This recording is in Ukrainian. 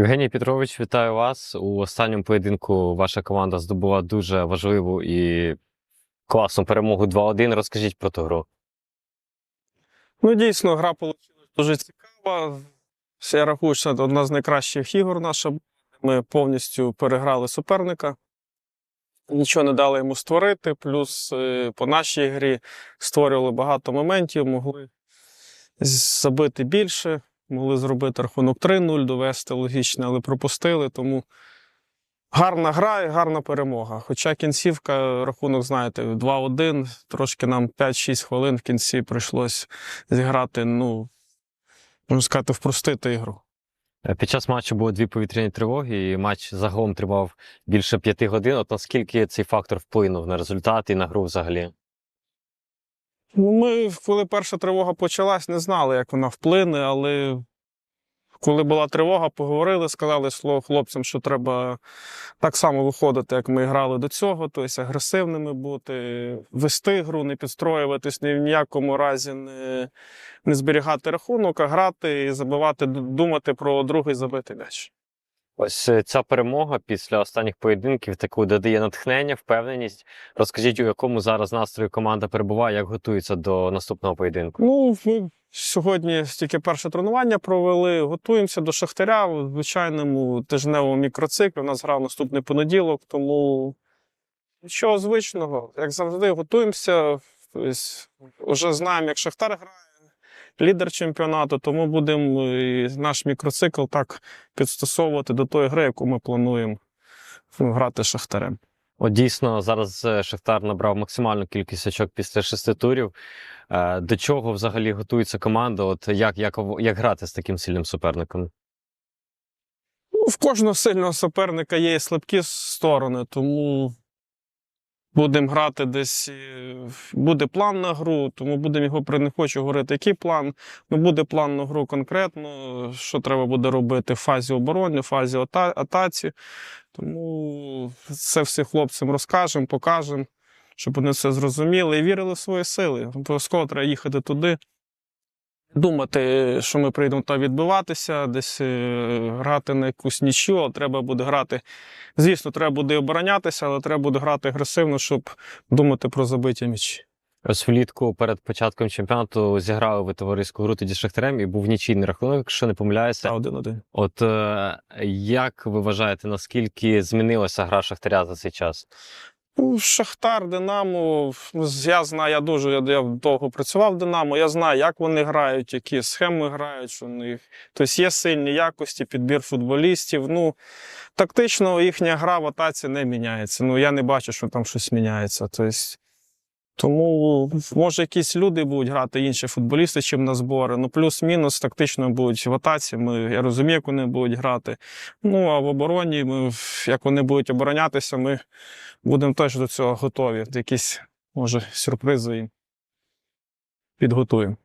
Євгеній Петрович, вітаю вас. У останньому поєдинку ваша команда здобула дуже важливу і класну перемогу 2-1. Розкажіть про ту гру. Ну, дійсно, гра вийшла дуже цікава. Я рахую, що це одна з найкращих ігор наша. Ми повністю переграли суперника. Нічого не дали йому створити. Плюс е, по нашій грі створювали багато моментів, могли забити більше, могли зробити рахунок 3-0, довести логічно, але пропустили. Тому гарна гра і гарна перемога. Хоча кінцівка, рахунок, знаєте, 2-1, трошки нам 5-6 хвилин в кінці прийшлось зіграти, ну, можна сказати, впростити ігру. Е, Під час матчу було дві повітряні тривоги, і матч загалом тривав більше п'яти годин. От наскільки цей фактор вплинув на результат і на гру взагалі? Ну, ми, коли перша тривога почалась, не знали, як вона вплине, але коли була тривога, поговорили, сказали хлопцям, що треба так само виходити, як ми грали до цього, тобто агресивними бути, вести гру, не підстроюватись, ні в ніякому разі не, не зберігати рахунок, а грати і забивати, думати про другий забитий м'яч. Ось е, ця перемога після останніх поєдинків таку додає натхнення, впевненість. Розкажіть, у якому зараз настрої команда перебуває, як готується до наступного поєдинку? Ну, ми сьогодні тільки перше тренування провели. Готуємося до Шахтаря в звичайному тижневому мікроциклі. У нас грав наступний понеділок, тому нічого звичного. Як завжди, готуємося. Тобто, вже знаємо, як Шахтар грає, лідер чемпіонату, тому будемо наш мікроцикл так підстосовувати до тої гри, яку ми плануємо ну, грати з Шахтарем. От дійсно зараз е, Шахтар набрав максимальну кількість очок після шести турів. Е, До чого взагалі готується команда? От як, як, як грати з таким сильним суперником? Ну, в кожного сильного суперника є і слабкі сторони, тому будемо грати десь. е, Буде план на гру, тому будемо його не хочу говорити, який план. Ну, буде план на гру конкретно, що треба буде робити в фазі оборони, в фазі ата- атаці. Тому це все хлопцям розкажемо, покажемо, щоб вони все зрозуміли і вірили в свої сили. Обов'язково треба їхати туди. Думати, що ми прийдемо та відбиватися, десь е, грати на якусь нічю, а треба буде грати. Звісно, треба буде оборонятися, але треба буде грати агресивно, щоб думати про забиття м'ячі. Ось влітку перед початком чемпіонату зіграли ви товариську гру тоді з Шахтарем і був нічийний рахунок, якщо не помиляюся. Один-один. От е, як ви вважаєте, наскільки змінилася гра Шахтаря за цей час? Ну, Шахтар, Динамо. Я знаю, я дуже я, довго працював в Динамо. Я знаю, як вони грають, які схеми грають. у них. Тобто є сильні якості, підбір футболістів. Ну, тактично їхня гра в атаці не міняється. Ну, я не бачу, що там щось міняється. Тобто, тому, може, якісь люди будуть грати інші футболісти, чим на збори. Ну, плюс-мінус тактично будуть в атаці. Ми, я розумію, як вони будуть грати. Ну, а в обороні, ми, як вони будуть оборонятися, ми будемо теж до цього готові. Якісь, може, сюрпризи їм підготуємо.